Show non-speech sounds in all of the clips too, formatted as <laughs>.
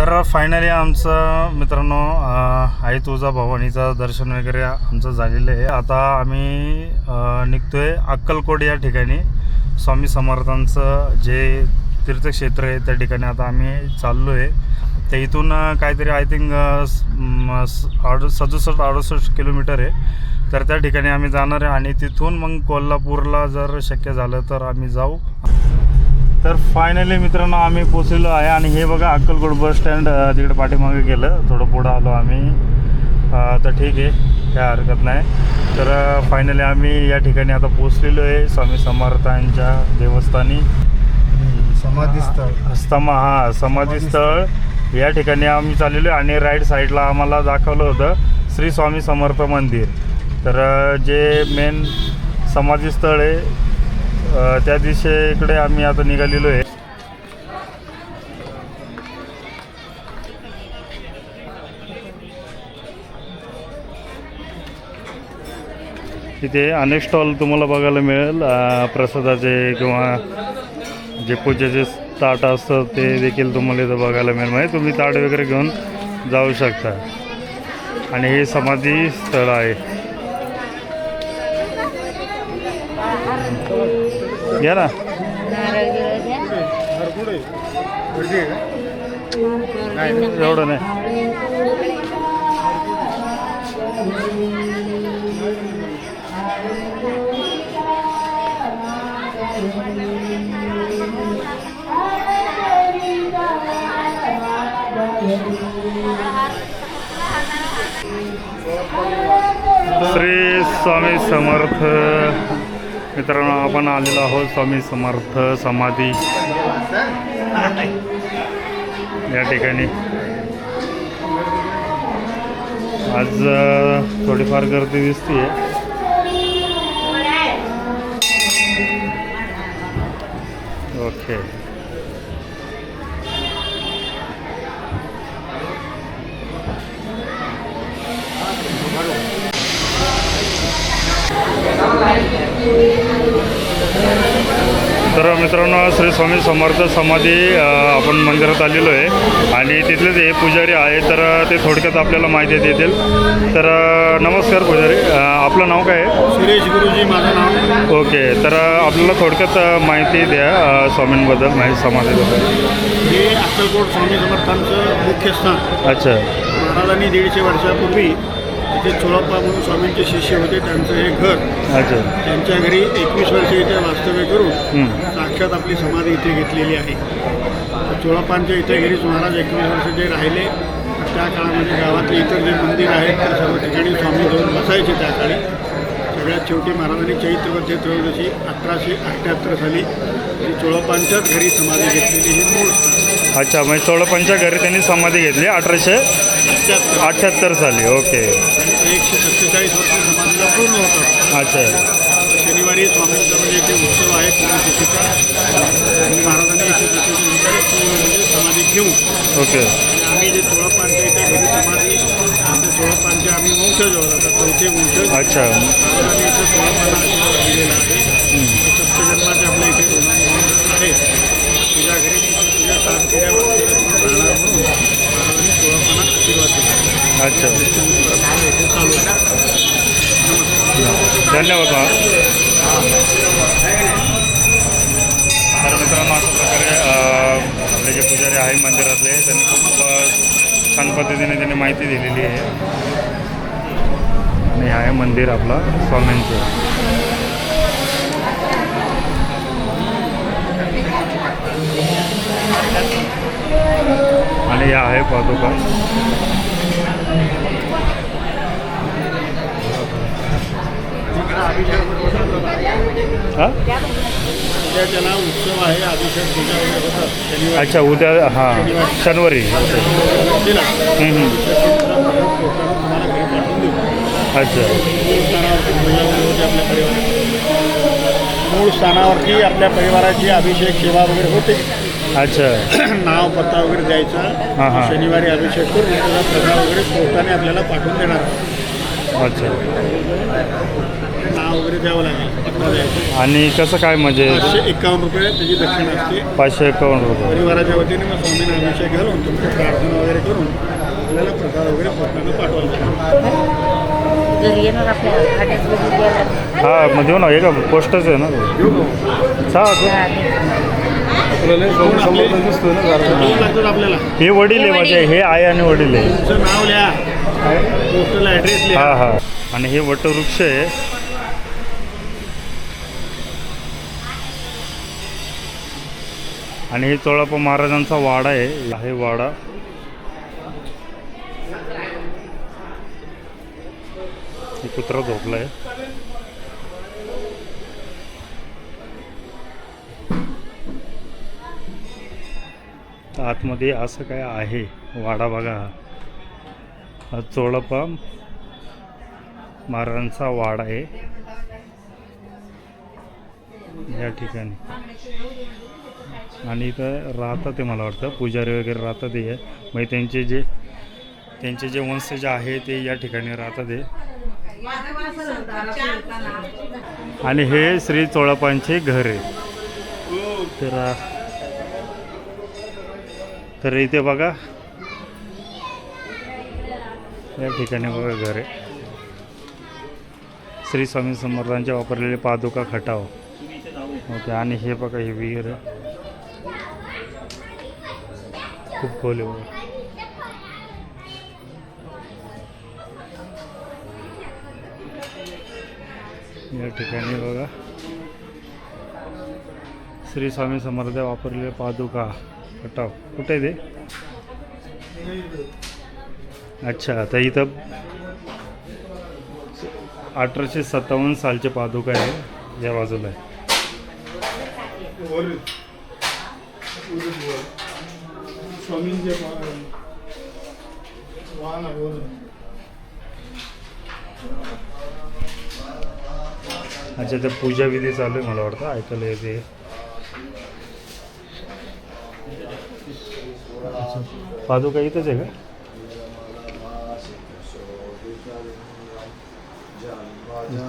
तर फायनली आमचं मित्रांनो आई तुळजा भवानीचं दर्शन वगैरे आमचं झालेलं आहे. आता आम्ही निघतोय अक्कलकोट या ठिकाणी. स्वामी समर्थांचं जे तीर्थक्षेत्र आहे त्या ठिकाणी आता आम्ही चाललो आहे तर इथून काहीतरी आय थिंक आड सदुसष्ट अडुसष्ट किलोमीटर आहे. तर त्या ठिकाणी आम्ही जाणार आहे आणि तिथून मग कोल्हापूरला जर शक्य झालं तर आम्ही जाऊ. तर फायनली मित्रांनो आम्ही पोचलेलो आहे आणि हे बघा अक्कलकोट बस स्टँड तिकडे पाठीमागे गेलं. थोडं पुढं आलो आम्ही. तर ठीक आहे काय हरकत नाही. तर फायनली आम्ही या ठिकाणी आता पोचलेलो आहे. स्वामी समर्थांच्या देवस्थानी. समाधी स्थळ स्तमा हा समाधी स्थळ या ठिकाणी आम्ही चाललेलो आहे आणि राईट साईडला आम्हाला दाखवलं होतं श्री स्वामी समर्थ मंदिर. तर जे मेन समाधी स्थळ आहे त्या दिशेकडे आम्ही आता निघालेलो आहे. तिथे अनेक स्टॉल तुम्हाला बघायला मिळेल. प्रसादाचे किंवा जे पूजेचे ताट असतं ते देखील तुम्हाला इथं बघायला मिळेल. म्हणजे तुम्ही ताट वगैरे घेऊन जाऊ शकता. आणि हे समाधी स्थळ आहे. घ्या ना. एवढं नाही. श्री स्वामी समर्थ मित्रांनो आपण आलेलो आहोत स्वामी समर्थ समाधी. या ठिकाणी. आज थोडीफार गर्दी दिसते ओके. तर मित्रांनो श्री स्वामी समर्थ समाधी आपण मंदिरात आलेलो आहे. आणि तिथलेच हे पुजारी आहे तर ते थोडक्यात आपल्याला माहिती देतील. तर नमस्कार पुजारी. आपलं नाव काय आहे? सुरेश गुरुजी माझं नाव. ओके. तर आपल्याला थोडक्यात माहिती द्या स्वामींबद्दल माहिती समाधीबद्दल. हे अक्कलकोट स्वामी समर्थांचं मुख्य स्थान. अच्छा. महाराजांनी दीडशे वर्षापूर्वी इथे चोळप्पा म्हणून स्वामींचे शिष्य होते त्यांचं हे घर त्यांच्या घरी एकवीस वर्ष इथे वास्तव्य करून. साक्षात आपली समाधी इथे घेतलेली आहे. चोळप्पांच्या इथे घरीच महाराज एकवीस वर्ष जे राहिले त्या काळामध्ये गावातले इतर जे मंदिर आहेत त्या सर्व ठिकाणी स्वामी जाऊन बसायचे त्या काळी. सगळ्यात शेवटी महाराजांनी चैत्रमध्ये त्रयोदशी अठराशे अठ्ठ्याहत्तर साली श्री चोळप्पांच्याच घरी समाधी घेतलेली ही मूळ अच्छा म्हणजे चोळपांच्या घरी त्यांनी समाधी घेतली अठराशे अठ्ठ्याहत्तर. अठ्ठ्याहत्तर साली ओके. एकशे सत्तेचाळीस वर्ष समाधीला पूर्ण होतात अच्छा. शनिवारी स्वामींचा म्हणजे इथे उत्सव आहे पुण्यतिथीचा. आणि महाराजांनी एकशे सत्तेचाळीस म्हणजे समाधी घेऊन. ओके. आम्ही जे चोळप्पांच्या इथे घरी समाधी आमच्या चोळप्पांचे आम्ही वंशज आहोत वंशज अच्छा. महाराजांनी इथं चोळप्पांना आशीर्वाद दिलेला आहे सप्तजन्माचे आपल्या इथे ऋण आहेत तुझ्या घरी मी पण तुझ्या सात केल्यावरती राहणार म्हणून महाराजांनी चोळप्पांना आशीर्वाद दिला. अच्छा. इथे चालू आहे धन्यवाद. तर मित्रांनो अशा प्रकारे आपले जे पुजारी आहे मंदिरातले त्यांनी खूप छान पद्धतीने त्यांनी माहिती दिलेली आहे. आणि हे आहे मंदिर आपलं स्वामींचं. आणि हे आहे पादुका. हां? उत्सव आहे अच्छा उद्या हां शनिवारी. अच्छा. होते आपल्या परिवाराची मूळ स्थानावरती आपल्या परिवाराची अभिषेक सेवा वगैरे होते. अच्छा. <clears throat> नाव पत्ता वगैरे द्यायचा. हां, हां. शनिवारी अभिषेक करून त्याचा प्रसाद वगैरे पोस्टाने आपल्याला पाठवून देणार. अच्छा. नाव वगैरे द्यावं लागेल आणि कसं काय म्हणजे? पाचशे एकावन्न रुपये त्याची दक्षिणा असते. पाचशे एकावन्न रुपये. परिवाराच्या वतीने मग स्वामींना अभिषेक घालून तुमची प्रार्थना वगैरे करून आपल्याला प्रसाद वगैरे पोस्टानं पाठवायला घरी येणार आपल्या द्यायला हा मग देऊ ना हे का पोस्टच आहे ना? आपल्याला. हे वडील आहे माझे हे आहे आणि वडील आहे. तुमचं नाव लिहा. पोस्टल ॲड्रेस लिहा. हा हा. आणि हे वटवृक्ष आहे. आणि हे चोळाप्पा महाराजांचा वाडा आहे. हे वाडा. कुत्रा झोपला आहे आतमध्ये असं काय आहे? वाडा बघा. हा. हा चोळप्पा महाराजांचा वाडा आहे. या ठिकाणी. आणि इथं राहतात ते मला वाटतं. पुजारी वगैरे राहतात हे म्हणजे त्यांचे जे त्यांचे जे वंशज आहे ते या ठिकाणी राहतात हे आणि हे श्री चोळप्पांचे घर आहे. तर तर इथे बघा. या ठिकाणी बघा घर आहे. श्री स्वामी समर्थांचे वापरलेले पादुका खटाव. ओके आणि हे बघा हे विहीर आहे. खूप खोल आहे बघा. या ठिकाणी बघा. श्री स्वामी समर्थ वापरलेले पादुका खटाव कुठे आहे ते? अच्छा तर इथं अठराशे सत्तावन्न सालचे पादुका आहे. या बाजूला आहे. अच्छा त्या पूजा विधी चालू आहे मला वाटतं. ऐकायला येते. पादुका इथंच आहे का?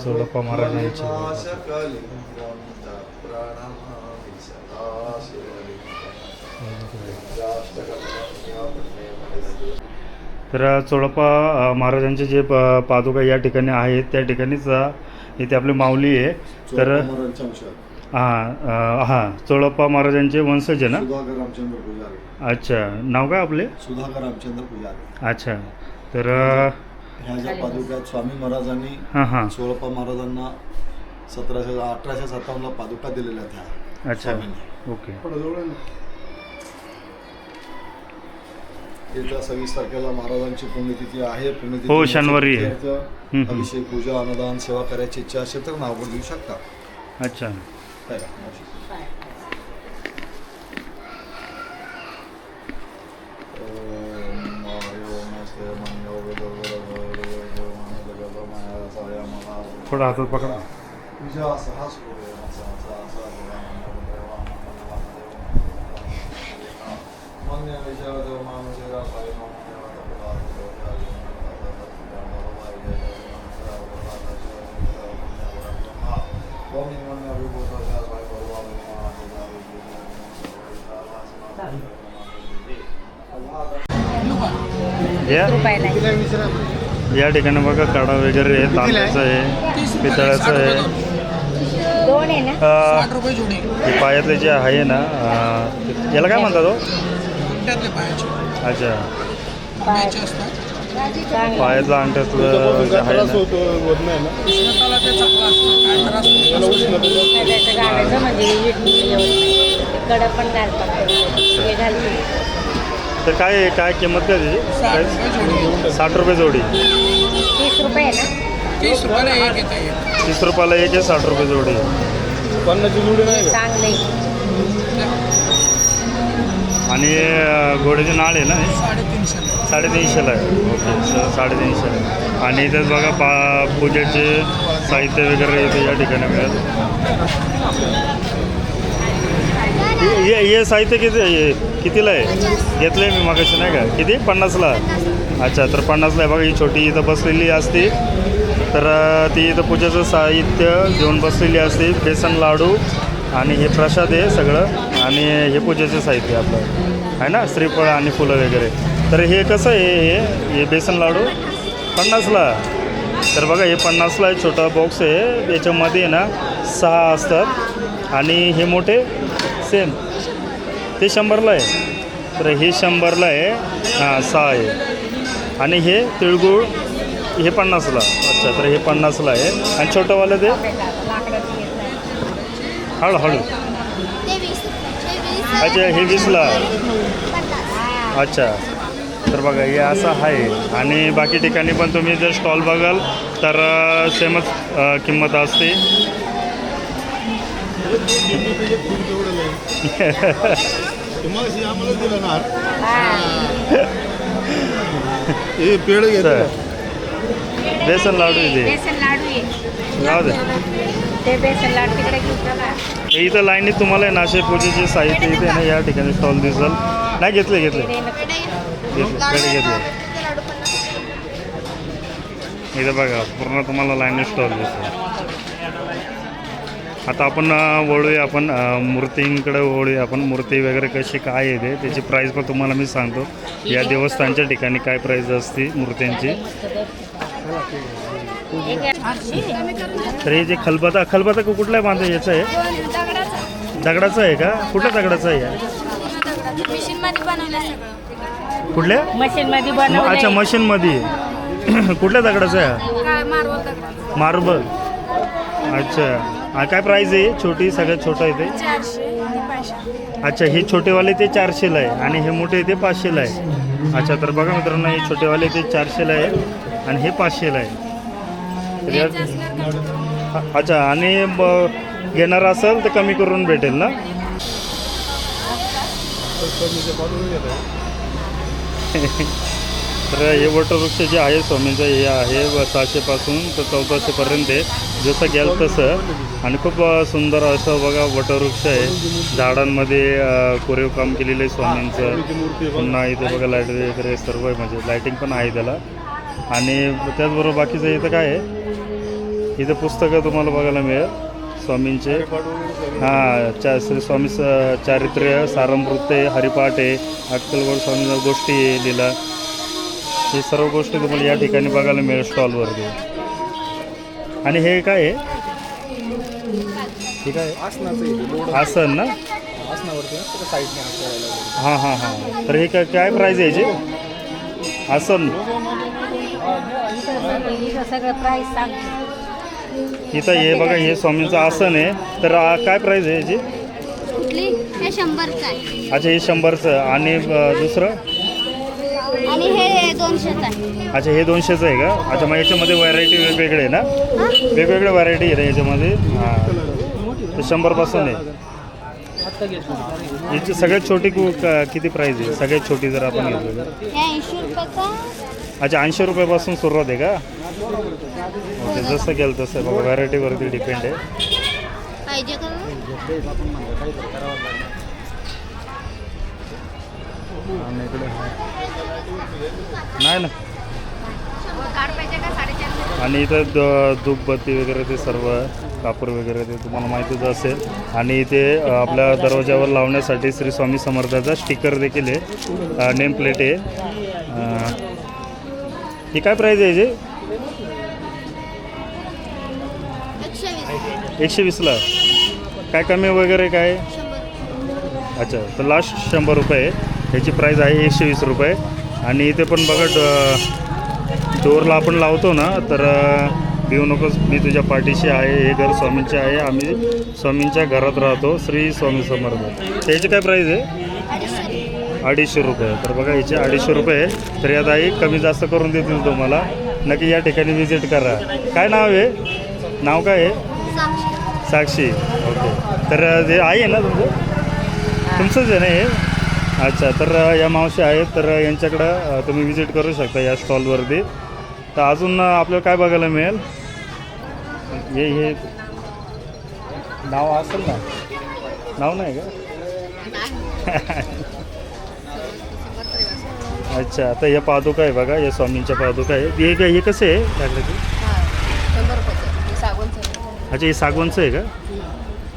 चोडप्पा महाराजांची. तर चोडप्पा महाराजांचे जे प- पादुका या ठिकाणी आहेत त्या ठिकाणीच इथे आपली माऊली आहे. तर हां हां चोळप्पा महाराजांचे वंशज आहे ना सुधाकर रामचंद्र पुजारी. अच्छा नाव काय आपले? सुधाकर रामचंद्र पुजारी. अच्छा तर ह्या ज्या पादुक्यात स्वामी महाराजांनी हां हां. सोळप्पा महाराजांना सतराशे अठराशे सत्तावन्नला पादुका दिलेल्या त्या अच्छा ओके. येत्या सव्वीस तारखेला महाराजांची पुण्यतिथी आहे पुण्यतिथी हो, शनिवारी आहे. हम्म. अभिषेक पूजा अन्नदान सेवा करायची इच्छा असेल तर नाव देऊ शकता अच्छा काय थोडं हातात पकडा सहज करू मन्य. या. ठिकाणी बघा कडा वगैरे आहे तांब्याचं आहे पितळाचं आहे. दोन आहे ना? अ, रुपये जोडी हे पायातले जे आहे ना याला काय म्हणतात हो? अच्छा. पायाचे असतात. चांगलं पायातलं अंगठ्यातलं जे आहे ना. म्हणजे कडं पण घालतात घालते. तर काय आहे? काय किंमत काय साठ रुपये त्याची जोडी. साठ रुपये जोडी. तीस रुपये आहे ना? तीस रुपयाला एक येतं एक. तीस रुपयाला एक आहे साठ रुपये जोडी. चांगले आणि अ, घोड्याची नाळ आहे ना हे? साडेतीनशे साडेतीनशेला आहे. ओके स- साडेतीनशे आणि इथेच बघा पा पूजेचे साहित्य वगैरे इथे या ठिकाणी मिळेल. हे- हे साहित्य किती हे कितीला आहे? घेतलं आहे मी मागाशी नाही का? किती? पन्नासला? अच्छा तर पन्नासला आहे. बघा ही छोटी इथं बसलेली असते. तर ती इथं पूजेचं साहित्य घेऊन बसलेली असते. बेसन लाडू आणि हे प्रसाद आहे सगळं. आणि हे पूजेचं साहित्य आपलं. आहे ना? श्रीफळ आणि फुलं वगैरे. तर हे कसं आहे? हे हे बेसन लाडू? पन्नासला. तर बघा हे पन्नासला आहे छोटा बॉक्स आहे. याच्यामध्ये ना सहा असतात. आणि हे मोठे सेम. ते शंभरला आहे. तर हे शंभरला आहे. हां सहा आहे. आणि हे तिळगुळ हे पन्नासला. अच्छा तर हे पन्नासला आहे. आणि छोटंवालं ते? हळू हळू अच्छा हे वीसला. अच्छा. तर बघा हे असं आहे. आणि बाकी ठिकाणी पण तुम्ही जर स्टॉल बघाल तर सेमच किंमत असते. <laughs> तुम्हाला आम्हाला दिलं ना. हा. हे पेड तर बेसन लाडू इथे. बेसन लाडू आहे. जाऊ दे. ते बेसन लाडू तिकडे घेऊन चला हे इथं लाईनीत तुम्हाला आहे नाशे पूजेचे साहित्य इथे आहे ना या ठिकाणी स्टॉल दिसल. नाही घेतले घेतले. घेतले. पेढे घेतले. इथं बघा पूर्ण तुम्हाला लाईनीत स्टॉल दिसतो आता आपण वळूया आपण मूर्तींकडे वळूया आपण. मूर्ती वगैरे कशी काय येते त्याची प्राईस पण तुम्हाला मी सांगतो. या देवस्थानच्या ठिकाणी काय प्राईस असते मूर्त्यांची? तर हे जे खलबता खलबता कुठल्या बांधे याचं आहे? दगडाचं आहे का? कुठल्या दगडाचं आहे? हे? कुठल्या? मशीन मध्ये म- अच्छा मशीनमध्ये. <clears throat> कुठल्या दगडाचं आहे? मार्बल. अच्छा. हा काय प्राईज आहे? छोटी सगळ्यात छोटा आहे ते? चारशे आणि पाचशे. अच्छा हे छोटेवाले ते चारशेला आहे आणि हे मोठे ते पाचशेला आहे. अच्छा तर बघा मित्रांनो हे छोटेवाले ते चारशेला आहे आणि हे पाचशेला आहे. तर घ्यायचं. अ- अच्छा आणि ब- घेणार असेल तर कमी करून भेटेल ना? तर हे वटवृक्ष जे आहे स्वामींचं हे आहे व सहाशेपासून तर चौदाशेपर्यंत आहे. जसं गेलं तसं. आणि खूप सुंदर असं बघा वटवृक्ष आहे. झाडांमध्ये कोरीव काम केलेलं आहे स्वामींचं. पुन्हा इथे बघा लाइट वगैरे सर्व आहे. म्हणजे लाईटिंग पण आहे त्याला. आणि त्याचबरोबर बाकीचं इथं काय आहे? इथं पुस्तकं तुम्हाला बघायला मिळेल स्वामींचे. हां चा श्री स्वामी चारित्र्य सारंभृत्य हरिपाठ आहे अक्कलकोट स्वामी गोष्टी आहे हे सर्व गोष्टी तुम्हाला या ठिकाणी बघायला मिळेल स्टॉलवरती आणि हे काय आहे? हे काय आहे? आसन ना? हां हां हां. तर हे काय काय प्राईज आहे याचे? आसन. इथं हे बघा हे स्वामींचं आसन आहे. तर काय प्राईज आहे याची? कुठली? हे शंभरचं आहे. अच्छा हे शंभरचं. आणि दुसरं? आणि हे दोनशेचं आहे. अच्छा हे दोनशेचं आहे का? अच्छा मग याच्यामध्ये व्हरायटी वेगवेगळे आहे ना? वेगवेगळ्या व्हरायटी आहे याच्यामध्ये? हां. तर शंभरपासून आहे. याची सगळ्यात छोटी कु- क- किती प्राईज आहे? सगळ्यात छोटी जर आपण घेतली तर? हे ऐंशी रुपयाचा? अच्छा ऐंशी रुपयापासून सुरुवात आहे का? ओके जसं घ्याल तसं. बघा व्हरायटीवरती डिपेंड आहे. पाहिजे का आणि इकडे नाही ना. आणि इथं द धूपबत्ती वगैरे ते सर्व कापूर वगैरे ते तुम्हाला माहितीच असेल. आणि इथे आपल्या दरवाजावर लावण्यासाठी श्री स्वामी समर्थाचा स्टिकर देखील आहे. नेम प्लेट आहे. ही काय प्राईज आहे याची एकशे वीस एकशे वीसला काय कमी वगैरे काय? अच्छा तर लास्ट शंभर रुपये ह्याची प्राईस आहे एकशे वीस रुपये. आणि इथे पण बघा ड डोअरला आपण लावतो ना तर भिऊ नकोस मी तुझ्या पाठीशी आहे हे घर स्वामींचे आहे आम्ही स्वामींच्या घरात राहतो श्री स्वामी समर्थ. त्याची काय प्राईस आहे? अडीचशे रुपये. तर बघा याचे अडीचशे रुपये आहे. तर यात आई कमी जास्त करून देतील तुम्हाला. नक्की या ठिकाणी व्हिजिट करा. काय नाव आहे? नाव काय आहे? साक्षी. ओके. तर जे आई आहे ना तुमचं? तुमचंच आहे ना हे? अच्छा तर या मावशी आहेत तर यांच्याकडं तुम्ही विजिट करू शकता या स्टॉलवरती. तर अजून आपल्याला काय बघायला मिळेल? हे हे. नाव असेल ना. नाव नाही का? अच्छा आता या पादुका आहे बघा या स्वामींच्या पादुका आहे हे काय हे कसे लागलं हे आहे. अच्छा हे सागवानचं आहे का?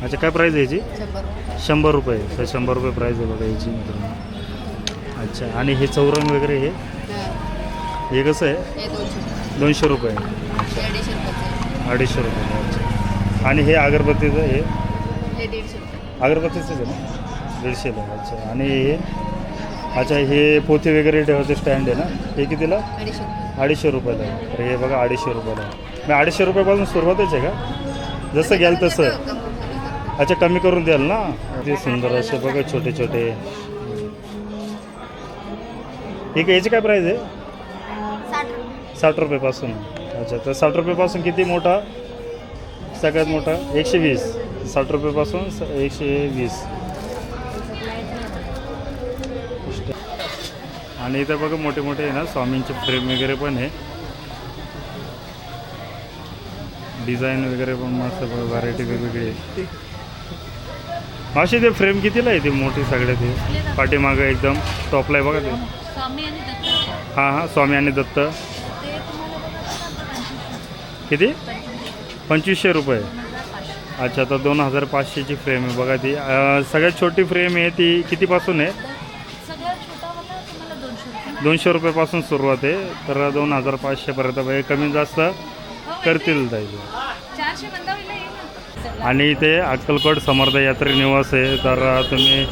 अच्छा काय प्राईज आहे याची? शंभर रुपये. शंभर रुपये. तर शंभर रुपये प्राईज आहे बघा याची मित्रांनो. अच्छा आणि हे चौरंग वगैरे हे? हां. हे कसं आहे? हे दोनशे रुपये. हे अडीचशे रुपये अच्छा. आणि हे अगरबत्तीचं हे. हे अगरबत्तीचंच आहे ना? दीडशेला अच्छा. आणि हे? अच्छा हे पोथे वगैरे ठेवायचे स्टँड आहे ना? हे कितीला? अडीचशे रुपये. अडीचशे रुपयाला. आहे तर हे बघा अडीचशे रुपयाला. आहे मग अडीचशे रुपयापासून सुरुवातच आहे का? जसं घ्याल तसं. कमी कमी अच्छा कमी करून द्याल ना? ते सुंदर असे बघा छोटे छोटे. ठीक आहे याची काय प्राईज आहे? साठ रुपये. साठ रुपयेपासून. अच्छा तर साठ रुपयेपासून किती मोठा? सगळ्यात मोठा? एकशे वीस. साठ रुपयेपासून एकशे वीस. आणि इथं बघा मोठे मोठे आहे ना स्वामींचे फ्रेम वगैरे पण आहे. डिझाईन वगैरे पण मस्त बघा व्हरायटी वेगवेगळी आहे. अशी ते फ्रेम कितीला आहे ते मोठी सगळे ते? पाठीमागं एकदम टॉपला आहे बघा ते. हां हां स्वामी आणि दत्त. किती? पंचवीसशे. रुपये. अच्छा तर दोन हजार पाचशेची फ्रेम आहे बघा ती. सगळ्यात छोटी फ्रेम आहे ती कितीपासून आहे? दोनशे रुपये. दोनशे रुपयापासून सुरुवात आहे. तर दोन हजार पाचशेपर्यंत म्हणजे कमी जास्त करतील जायचे चारशे बंदावीला येईल ना आणि इथे अक्कलकोट समर्थ यात्री निवास आहे. तर तुम्ही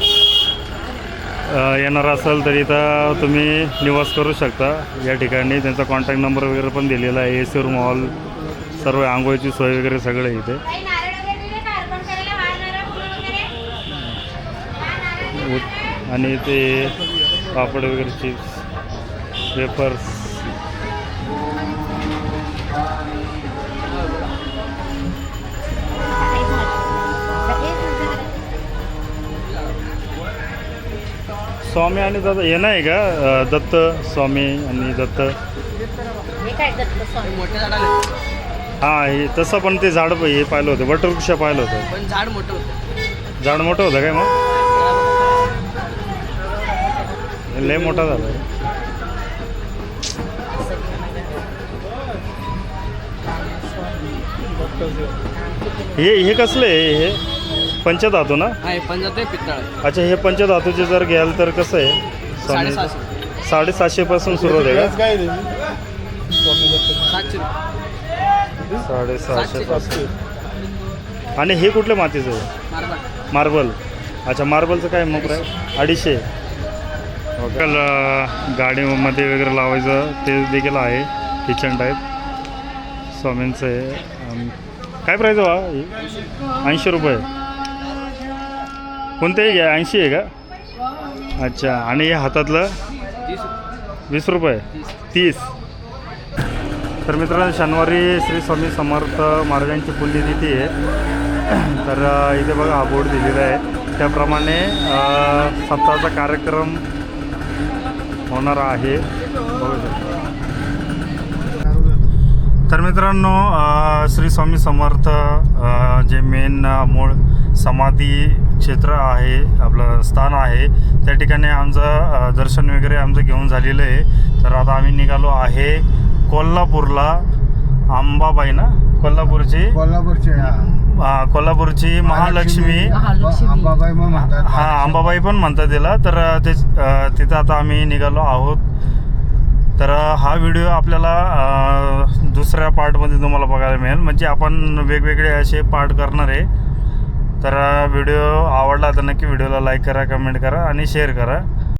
येणार असाल तर इथं तुम्ही निवास करू शकता. या ठिकाणी त्यांचा कॉन्टॅक्ट नंबर वगैरे पण दिलेला आहे. ए सी रूम हॉल सर्व आंघोळीची सोय वगैरे सगळं इथे. आणि ते पापड वगैरे चिप्स वेफर्स स्वामी आणि दादा हे नाही का? अ, दत्त स्वामी आणि दत्त. हे काय दत्त स्वामी? मोठे झाड आले. हां हे तसं पण ते झाड प- हे पाहिलं होतं वटवृक्ष पाहिलं होतं. पण झाड मोठं होतं. झाड मोठं होतं काय मग? लय मोठा झाला. हे हे कसलं आहे हे? पंचधातू ना? हा हे पंजाब आहे आहे. अच्छा हे पंचधातूचे जर घ्याल तर कसं आहे? स्वामी साडेसहाशे. साडेसातशेपासून सुरुवात आहे का? सातशे रुपये. साडेसहाशे पासून. आणि हे कुठल्या मातीचं आहे? मारबा मार्बल. अच्छा मार्बलचं काय मग प्राईस अडीचशे. ओके ल- गाडीमध्ये वगैरे लावायचं ते देखील आहे. किचन टाईप स्वामींचं आहे. अम, काय प्राईज वा ऐंशी रुपये. कोणते ऐंशी आहे का? अच्छा आणि हे हातातलं? वीस रुपये. तीस. तर मित्रांनो शनिवारी श्री स्वामी समर्थ महाराजांची पुण्यतिथी आहे. <clears throat> तर इथे बघा हा बोर्ड दिलेला आहे. त्याप्रमाणे सप्ताहाचा कार्यक्रम होणार आहे. तर मित्रांनो श्री स्वामी समर्थ जे मेन मूळ समाधी क्षेत्र आहे आपलं स्थान आहे. त्या ठिकाणी आमचं दर्शन वगैरे आमचं घेऊन झालेलं आहे. तर आता आम्ही निघालो आहे कोल्हापूरला. अंबाबाई ना? कोल्हापूरची? कोल्हापूरचे कोल्हापूरची महालक्ष्मी. अंबाबाई मग म्हणतात. हा अंबाबाई पण म्हणतात त्याला तर ते तिथं आता आम्ही निघालो आहोत. तर हा व्हिडिओ आपल्याला दुसऱ्या पार्टमध्ये तुम्हाला बघायला मिळेल. म्हणजे आपण वेगवेगळे असे पार्ट करणार आहे. तर व्हिडिओ आवडला तर नक्की व्हिडिओला लाईक करा कमेंट करा आणि शेअर करा.